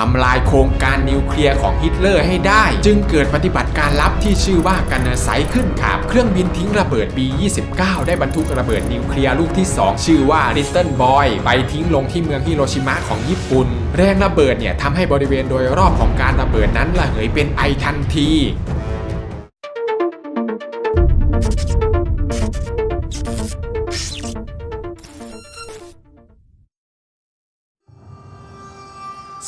ทำลายโครงการนิวเคลียร์ของฮิตเลอร์ให้ได้ จึงเกิดปฏิบัติการลับที่ชื่อว่ากันเนอร์ไซขึ้นครับ เครื่องบินทิ้งระเบิด B-29 ได้บรรทุกระเบิดนิวเคลียร์ลูกที่ 2 ชื่อว่า Little Boy ไปทิ้งลงที่เมืองฮิโรชิมะของญี่ปุ่น แรงระเบิดเนี่ยทำให้บริเวณโดยรอบของการระเบิดนั้นระเหยเป็นไอทันที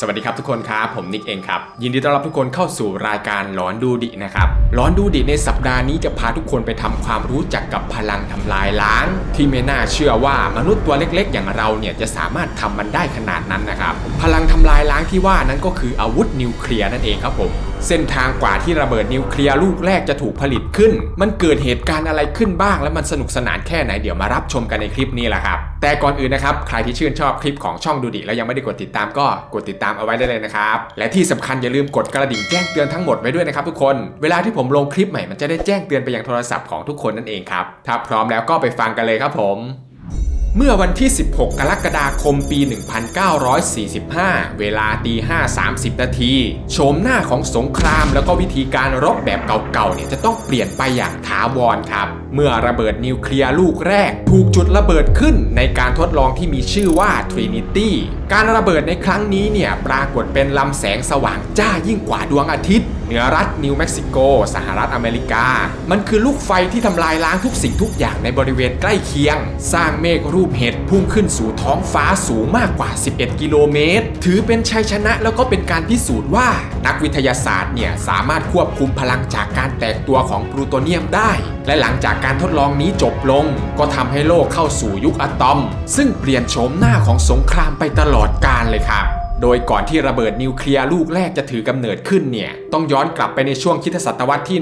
สวัสดีครับทุกคนครับผมนิกเองครับ ยินดีต้อนรับทุกคนเข้าสู่รายการหลอนดูดินะครับหลอนดูดิในสัปดาห์นี้จะพาทุกคนไปทำความรู้จักกับพลังทำลายล้าง ที่ไม่น่าเชื่อว่ามนุษย์ตัวเล็กๆ อย่างเราเนี่ยจะสามารถทำมันได้ขนาดนั้นนะครับ ลังทำลายล้างที่ว่านั้นก็คืออาวุธนิวเคลียร์นั่นเองครับผม เส้นทางกว่าที่ระเบิดนิวเคลียร์ลูกแรกจะถูกผลิตขึ้น มันเกิดเหตุการณ์อะไรขึ้นบ้าง และมันสนุกสนานแค่ไหนเดี๋ยวมารับชมกันในคลิปนี้แหละครับแต่ก่อนอื่นนะครับใครที่ชื่นชอบคลิปของช่องดูดิแล้วยังไม่ได้กดติดตามก็กดติดตามเอาไว้ได้เลยนะครับและที่สำคัญอย่าลืมกดกระดิ่งแจ้งเตือนทั้งหมดไว้ด้วยนะครับทุกคนเวลาที่ผมลงคลิปใหม่มันจะได้แจ้งเตือนไปยังโทรศัพท์ของทุกคนนั่นเองครับถ้าพร้อมแล้วก็ไปฟังกันเลยครับผม เมื่อวันที่ 16 กรกฎาคมปี 1945 เวลาตี5.30 นาที โฉมหน้าของสงครามแล้วก็วิธีการรบแบบเก่าๆ เนี่ยจะต้องเปลี่ยนไปอย่างถาวรครับ เมื่อระเบิดนิวเคลียร์ลูกแรก ถูกจุดระเบิดขึ้นในการทดลองที่มีชื่อว่า Trinity การระเบิดในครั้งนี้เนี่ยปรากฏเป็นลำแสงสว่างจ้ายิ่งกว่าดวงอาทิตย์ เหนือรัฐนิวเม็กซิโก สหรัฐอเมริกา มันคือลูกไฟที่ทำลายล้างทุกสิ่งทุกอย่างในบริเวณใกล้เคียง สร้างเมฆรูปเห็ดพุ่งขึ้นสู่ท้องฟ้าสูงมากกว่า 11 กิโลเมตร ถือเป็นชัยชนะแล้วก็เป็นการพิสูจน์ว่า นักวิทยาศาสตร์เนี่ยสามารถควบคุมพลังจากการแตกตัวของพลูโตเนียมได้ และหลังจากการทดลองนี้จบลง ก็ทำให้โลกเข้าสู่ยุคอะตอม ซึ่งเปลี่ยนโฉมหน้าของสงครามไปตลอดกาลเลยครับ โดยก่อนที่ระเบิดนิวเคลียร์ลูกแรกจะถือกำเนิดขึ้นเนี่ยต้องย้อนกลับไปในช่วงคริดศตวรรษที่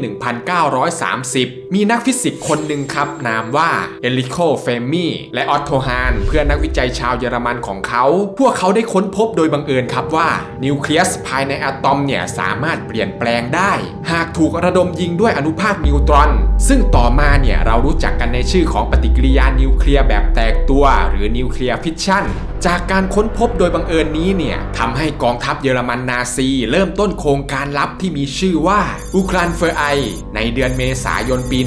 1930 มีนักฟิสิกส์คนหนึ่งครับ นามว่าเอลิโคเฟมี่และออตโทฮานเพื่อนนักวิจัยชาวเยอรมันของเขา พวกเขาได้ค้นพบโดยบังเอิญครับว่า นิวเคลียสภายในอะตอมเนี่ยสามารถเปลี่ยนแปลงได้ หากถูกระดมยิงด้วยอนุภาคนิวตรอน ซึ่งต่อมาเนี่ยเรารู้จักกันในชื่อของปฏิกิริยานิวเคลียร์แบบแตกตัว หรือนิวเคลียร์ฟิชชั่นจากการค้นพบโดยบังเอิญนี้เนี่ย ทำให้กองทัพเยอรมันนาซี เริ่มต้นโครงการลับที่มีชื่อว่าอูครันเฟอร์ไอ ในเดือนเมษายนปี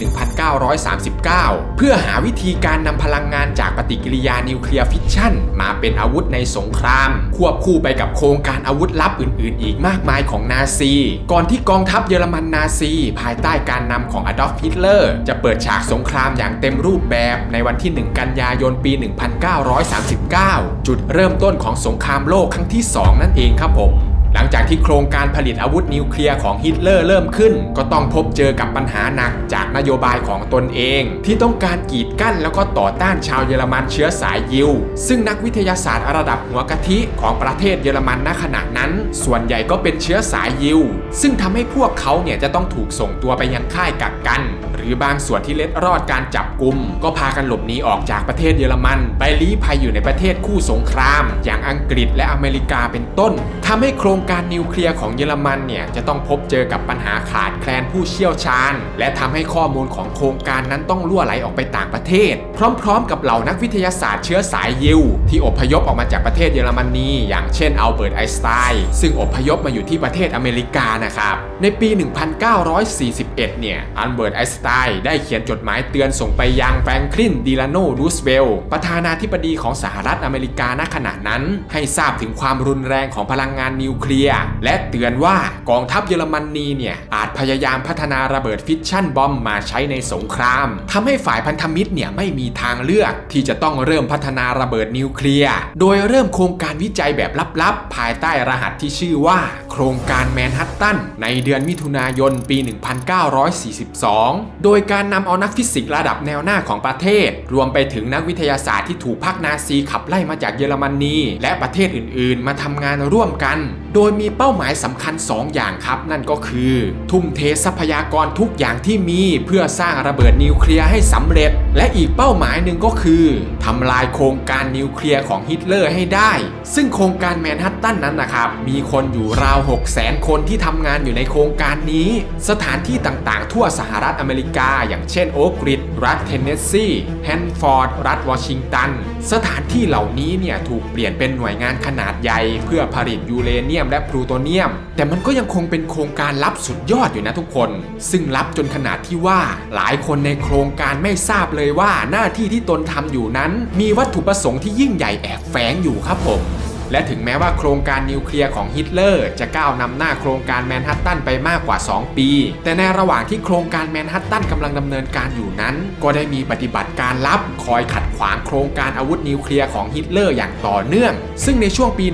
1939 เพื่อหาวิธีการนำพลังงานจากปฏิกิริยานิวเคลียร์ฟิชชันมาเป็นอาวุธในสงคราม ควบคู่ไปกับโครงการอาวุธลับอื่น ๆ อีกมากมายของนาซี ก่อนที่กองทัพเยอรมันนาซี ภายใต้การนำของอดอล์ฟฮิตเลอร์จะเปิดฉากสงครามอย่างเต็มรูปแบบในวันที่ 1 กันยายนปี 1939 จุดเริ่มต้นของสงครามโลกครั้งที่ 2นั่นเองครับผม ลังจากที่โครงการผลิตอาวุธนิวเคลียร์ของฮิตเลอร์เริ่มขึ้น ก็ต้องพบเจอกับปัญหาหนักจากนโยบายของตนเอง ที่ต้องการกีดกั้นแล้วก็ต่อต้านชาวเยอรมันเชื้อสายยิว ซึ่งนักวิทยาศาสตร์ระดับหัวกะทิของประเทศเยอรมันณขณะนั้น ส่วนใหญ่ก็เป็นเชื้อสายยิว ซึ่งทำให้พวกเขาเนี่ยจะต้องถูกส่งตัวไปยังค่ายกักกัน หรือบางส่วนที่เล็ดรอดการจับกลุ่มก็พากันหลบหนีออกจากประเทศเยอรมันไปลี้ภัยอยู่ในประเทศคู่สงคราม อย่างอังกฤษและอเมริกาเป็นต้นทำให้โครงการนิวเคลียร์ของเยอรมันเนี่ยจะต้องพบเจอกับปัญหาขาดแคลนผู้เชี่ยวชาญ และทำให้ข้อมูลของโครงการนั้นต้องล่วไหลออกไปต่างประเทศ พร้อมๆ กับเหล่านักวิทยาศาสตร์เชื้อสายยิวที่อพยพออกมาจากประเทศเยอรมนี อย่างเช่นอัลเบิร์ตไอน์สไตน์ซึ่งอพยพมาอยู่ที่ประเทศอเมริกานะครับ ในปี 1941 เนี่ยอัลเบิร์ตไอน์สไตน์ได้เขียนจดหมายเตือนส่งไปยังแฟรงคลินดีลาโนรูสเวลล์ประธานาธิบดีของสหรัฐอเมริกาณขณะนั้น ให้ทราบถึงความรุนแรงของพลังงานนิวเคลียร์และเตือนว่ากองทัพเยอรมนีเนี่ยอาจพยายามพัฒนาระเบิดฟิชชั่นบอมมาใช้ในสงครามทำให้ฝ่ายพันธมิตรเนี่ยไม่มีทางเลือกที่จะต้องเริ่มพัฒนาระเบิดนิวเคลียร์ โดยเริ่มโครงการวิจัยแบบลับๆ ภายใต้รหัสที่ชื่อว่า โครงการแมนฮัตตันในเดือนมิถุนายนปี 1942 โดยการนำเอานักฟิสิกส์ระดับแนวหน้าของประเทศ รวมไปถึงนักวิทยาศาสตร์ที่ถูกพรรคนาซีขับไล่มาจากเยอรมนีและประเทศอื่นๆ มาทำงานร่วมกันโดยมีเป้าหมายสำคัญ 2 อย่างครับ นั่นก็คือ ทุ่มเททรัพยากรทุกอย่างที่มีเพื่อสร้างระเบิดนิวเคลียร์ให้สำเร็จ และอีกเป้าหมายหนึ่งก็คือทำลายโครงการนิวเคลียร์ของฮิตเลอร์ให้ได้ ซึ่งโครงการแมนฮัตตันนั้นนะครับ มีคนอยู่ราว 6 0แสนคนที่ทำงานอยู่ในโครงการนี้ สถานที่ต่างๆ ทั่วสหรัฐอเมริกา อย่างเช่นโอ๊กริดรัฐเทนเนสซีแฮนฟอร์ดรัฐวอชิงตันสถานที่เหล่านี้เนี่ยถูกเปลี่ยนเป็นหน่วยงานขนาดใหญ่เพื่อผลิตยูเรเนียยมและพลูโตเนียม แต่มันก็ยังคงเป็นโครงการลับสุดยอดอยู่นะทุกคน ซึ่งลับจนขนาดที่ว่า หลายคนในโครงการไม่ทราบเลยว่าหน้าที่ที่ตนทำอยู่นั้น มีวัตถุประสงค์ที่ยิ่งใหญ่แอบแฝงอยู่ครับผม และถึงแม้ว่าโครงการนิวเคลียร์ของฮิตเลอร์จะก้าวนำหน้าโครงการแมนฮัตตันไปมากกว่า 2 ปี แต่ในระหว่างที่โครงการแมนฮัตตันกำลังดำเนินการอยู่นั้น ก็ได้มีปฏิบัติการลับคอยขัดขวางโครงการอาวุธนิวเคลียร์ของฮิตเลอร์อย่างต่อเนื่อง ซึ่งในช่วงปี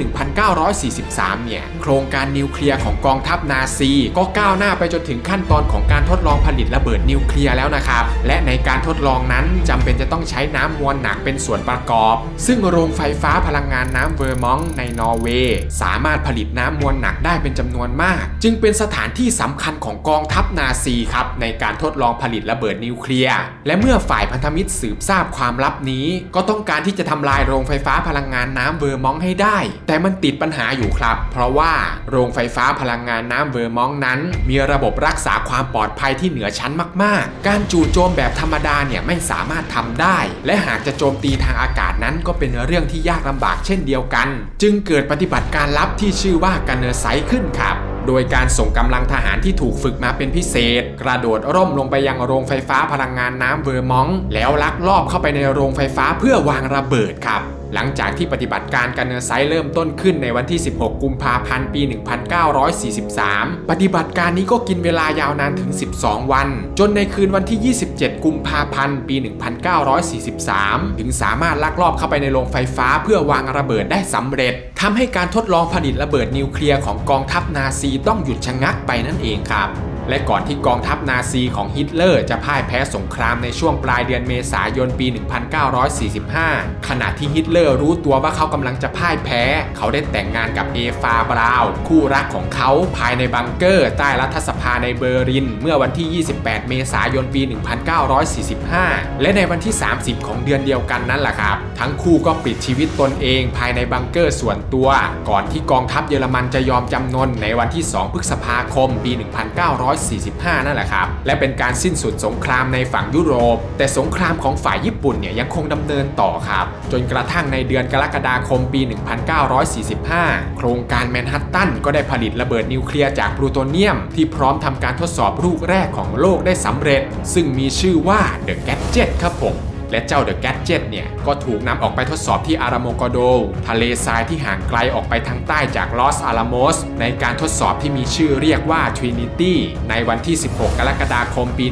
1943 เนี่ย โครงการนิวเคลียร์ของกองทัพนาซี ก็ก้าวหน้าไปจนถึงขั้นตอนของการทดลองผลิตระเบิดนิวเคลียร์แล้วนะครับ และในการทดลองนั้นจำเป็นจะต้องใช้น้ำมวลหนักเป็นส่วนประกอบ ซึ่งโรงไฟฟ้าพลังงานน้ำเวอร์มองในนอร์เวย์สามารถผลิตน้ำมวลหนักได้เป็นจำนวนมาก จึงเป็นสถานที่สำคัญของกองทัพนาซีครับในการทดลองผลิตระเบิดนิวเคลียร์และเมื่อฝ่ายพันธมิตรสืบทราบความลับนี้ ก็ต้องการที่จะทำลายโรงไฟฟ้าพลังงานน้ำเวอร์มองให้ได้ แต่มันติดปัญหาอยู่ครับ เพราะว่าโรงไฟฟ้าพลังงานน้ำเวอร์มองนั้น มีระบบรักษาความปลอดภัยที่เหนือชั้นมาก ๆ การจู่โจมแบบธรรมดาเนี่ยไม่สามารถทำได้ และหากจะโจมตีทางอากาศนั้นก็เป็นเรื่องที่ยากลำบากเช่นเดียวกันจึงเกิดปฏิบัติการลับที่ชื่อว่ากันเนอร์ไซขึ้นครับ โดยการส่งกำลังทหารที่ถูกฝึกมาเป็นพิเศษ กระโดดร่มลงไปยังโรงไฟฟ้าพลังงานน้ำเวอร์มองแล้วลักลอบเข้าไปในโรงไฟฟ้าเพื่อวางระเบิดครับ หลังจากที่ปฏิบัติการกันเนอร์ไซต์เริ่มต้นขึ้นในวันที่ 16 กุมภาพันธ์ปี 1943 ปฏิบัติการนี้ก็กินเวลายาวนานถึง 12 วัน จนในคืนวันที่ 27 กุมภาพันธ์ปี 1943 ถึงสามารถลักลอบเข้าไปในโรงไฟฟ้าเพื่อวางระเบิดได้สำเร็จทำให้การทดลองผลิตระเบิดนิวเคลียร์ของกองทัพนาซีต้องหยุดชะงักไปนั่นเองครับ และก่อนที่กองทัพนาซีของฮิตเลอร์จะพ่ายแพ้สงครามในช่วงปลายเดือนเมษายนปี 1945 ขณะที่ฮิตเลอร์รู้ตัวว่าเขากำลังจะพ่ายแพ้ เขาได้แต่งงานกับเอฟาบราว์คู่รักของเขาภายในบังเกอร์ใต้รัฐสภาในเบอร์ลิน เมื่อวันที่ 28 เมษายนปี 1945 และในวันที่ 30 ของเดือนเดียวกันนั่นแหละครับ ทั้งคู่ก็ปิดชีวิตตนเองภายในบังเกอร์ส่วนตัว ก่อนที่กองทัพเยอรมันจะยอมจำนนในวันที่ 2 พฤษภาคมปี 1945 45 นั่นแหละครับ และเป็นการสิ้นสุดสงครามในฝั่งยุโรป แต่สงครามของฝ่ายญี่ปุ่นเนี่ยยังคงดำเนินต่อครับ จนกระทั่งในเดือนกรกฎาคมปี 1945 โครงการแมนฮัตตันก็ได้ผลิตระเบิดนิวเคลียร์จากพลูโตเนียม ที่พร้อมทำการทดสอบลูกแรกของโลกได้สำเร็จ ซึ่งมีชื่อว่าเดอะแก d เจ็ตครับผม และเจ้าเดอะแก d เจ็ตเนี่ยก็ถูกนำออกไปทดสอบที่อารามโกโด ทะเลทรายที่ห่างไกลออกไปทางใต้จากลอสอาลาโมสในการทดสอบที่มีชื่อเรียกว่า Trinity ในวันที่ 16 กรกฎาคมปี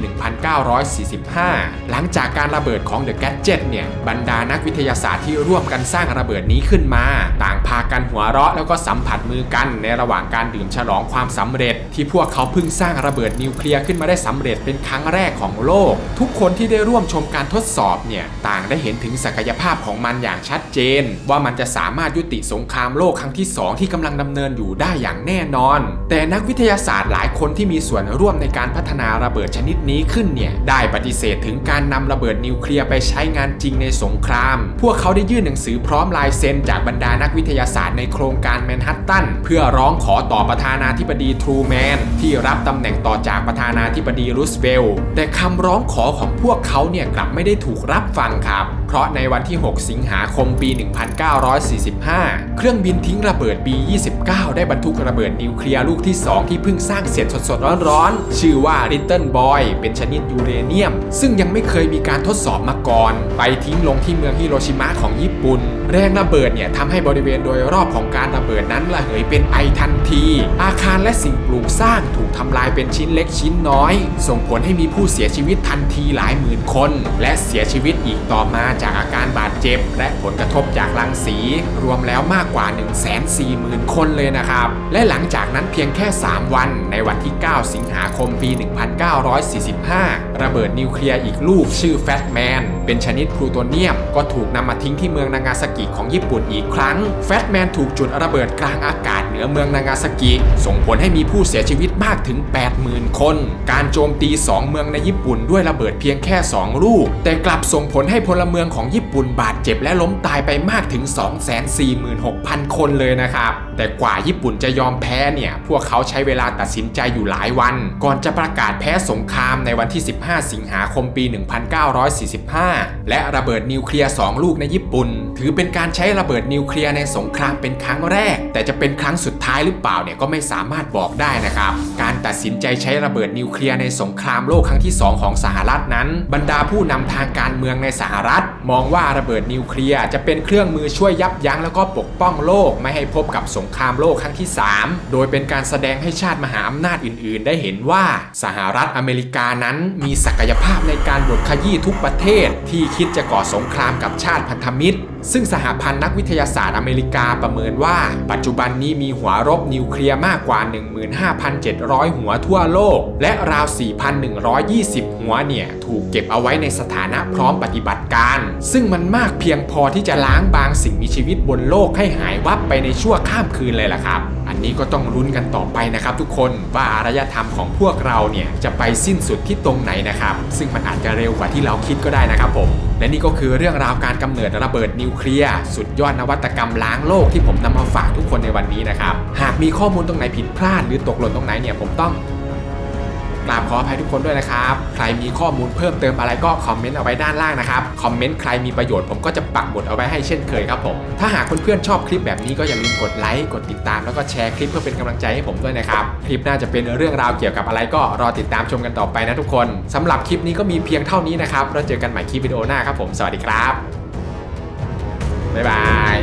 1945 หลังจากการระเบิดของเดอะแก d เจ็ตเนี่ยบรรดานักวิทยาศาสตร์ที่ร่วมกันสร้างระเบิดนี้ขึ้นมา ต่างพากันหัวเราะแล้วก็สัมผัสมือกันในระหว่างการดื่มฉลองความสำเร็จ ที่พวกเขาเพิ่งสร้างระเบิดนิวเคลียร์ขึ้นมาได้สำเร็จเป็นครั้งแรกของโลก ทุกคนที่ได้ร่วมชมการทดสอบเนี่ยต่างได้เห็นถึงศักยภาพของมันอย่างชัดเจน ว่ามันจะสามารถยุติสงครามโลกครั้งที่ 2 ที่กำลังดำเนินอยู่ได้อย่างแน่นอน แต่นักวิทยาศาสตร์หลายคนที่มีส่วนร่วมในการพัฒนาระเบิดชนิดนี้ขึ้นเนี่ยได้ปฏิเสธถึงการนำระเบิดนิวเคลียร์ไปใช้งานจริงในสงคราม พวกเขาได้ยื่นหนังสือพร้อมลายเซ็น จากบรรดานักวิทยาศาสตร์ในโครงการแมนฮัตตันเพื่อร้องขอต่อประธานาธิบดีทรูแมนที่รับตำแหน่งต่อจากประธานาธิบดีรูสเวลแต่คำร้องขอของพวกเขาเนี่ยกลับไม่ได้ถูกรับรับฟังครับ ราะในวันที่ 6 สิงหาคมปี 1945 เครื่องบินทิ้งระเบิด B-29 ได้บรรทุกระเบิดนิวเคลียร์ลูกที่ 2 ที่เพิ่งสร้างเสร็จสดๆ ร้อนๆ ชื่อว่า Little Boy เป็นชนิดยูเรเนียม ซึ่งยังไม่เคยมีการทดสอบมาก่อน ไปทิ้งลงที่เมืองฮิโรชิมะของญี่ปุ่น แรงระเบิดเนี่ยทำให้บริเวณโดยรอบของการระเบิดนั้นระเหยเป็นไอทันที อาคารและสิ่งปลูกสร้างถูกทำลายเป็นชิ้นเล็กชิ้นน้อย ส่งผลให้มีผู้เสียชีวิตทันทีหลายหมื่นคน และเสียชีวิตอีกต่อมาจากอาการบาดเจ็บ และผลกระทบจากรังสี รวมแล้วมากกว่า 1 4 0 0 0 0 คนเลยนะครับ และหลังจากนั้นเพียงแค่ 3 วัน ในวันที่ 9 สิงหาคมปี 1945 ระเบิดนิวเคลียร์อีกลูกชื่อแฟตแมนเป็นชนิดพลูโตเนียม ก็ถูกนำมาทิ้งที่เมืองนางาซากิของญี่ปุ่นอีกครั้ง แฟตแมนถูกจุดระเบิดกลางอากาศเหนือเมืองนางาซากิ ส่งผลให้มีผู้เสียชีวิตมากถึง 80,000 คน การโจมตี 2 เมืองในญี่ปุ่นด้วยระเบิดเพียงแค่ 2 ลูก แต่กลับส่งผลให้พลเมืองของญี่ปุ่นบาดเจ็บและล้มตายไปมากถึง 246,000 คนเลยนะครับ แต่กว่าญี่ปุ่นจะยอมแพ้เนี่ย พวกเขาใช้เวลาตัดสินใจอยู่หลายวัน ก่อนจะประกาศแพ้สงครามในวันที่ 15 สิงหาคมปี 1945และระเบิดนิวเคลียร์สองลูกในญี่ปุ่น ถือเป็นการใช้ระเบิดนิวเคลียร์ในสงครามเป็นครั้งแรก แต่จะเป็นครั้งสุดท้ายหรือเปล่าเนี่ยก็ไม่สามารถบอกได้นะครับ การตัดสินใจใช้ระเบิดนิวเคลียร์ในสงครามโลกครั้งที่ 2 ของสหรัฐนั้น บรรดาผู้นำทางการเมืองในสหรัฐ มองว่าระเบิดนิวเคลียร์จะเป็นเครื่องมือช่วยยับยั้งแล้วก็ปกป้องโลกไม่ให้พบกับสงครามโลกครั้งที่ 3 โดยเป็นการแสดงให้ชาติมหาอำนาจอื่น ๆ ได้เห็นว่าสหรัฐอเมริกานั้นมีศักยภาพในการบดขยี้ทุกประเทศที่คิดจะก่อสงครามกับชาติพันธมิตร ซึ่งสหพันธ์นักวิทยาศาสตร์อเมริกาประเมินว่า ปัจจุบันนี้มีหัวรบนิวเคลียร์มากกว่า 15,700 หัวทั่วโลก และราว 4,120 หัวเนี่ย ถูกเก็บเอาไว้ในสถานะพร้อมปฏิบัติการ ซึ่งมันมากเพียงพอที่จะล้างบางสิ่งมีชีวิตบนโลกให้หายวับไปในชั่วข้ามคืนเลยล่ะครับ อันนี้ก็ต้องลุ้นกันต่อไปนะครับทุกคนว่าอารยธรรมของพวกเราเนี่ยจะไปสิ้นสุดที่ตรงไหนนะครับ ซึ่งมันอาจจะเร็วกว่าที่เราคิดก็ได้นะครับผม และนี่ก็คือเรื่องราวการกำเนิดระเบิดนิวเคลียร์สุดยอดนวัตกรรมล้างโลกที่ผมนำมาฝากทุกคนในวันนี้นะครับ หากมีข้อมูลตรงไหนผิดพลาดหรือตกหล่นตรงไหนเนี่ยผมต้องกราบขออภัยทุกคนด้วยนะครับ ใครมีข้อมูลเพิ่มเติมอะไรก็คอมเมนต์เอาไว้ด้านล่างนะครับ คอมเมนต์ใครมีประโยชน์ผมก็จะปักหมุดเอาไว้ให้เช่นเคยครับผม ถ้าหากเพื่อนๆชอบคลิปแบบนี้ก็อย่าลืมกดไลค์ กดติดตามแล้วก็แชร์คลิปเพื่อเป็นกำลังใจให้ผมด้วยนะครับ คลิปน่าจะเป็นเรื่องราวเกี่ยวกับอะไรก็รอติดตามชมกันต่อไปนะทุกคนสำหรับคลิปนี้ก็มีเพียงเท่านี้นะครับ แล้วเจอกันใหม่คลิปวิดีโอหน้าครับผม สวัสดีครับ บ๊ายบาย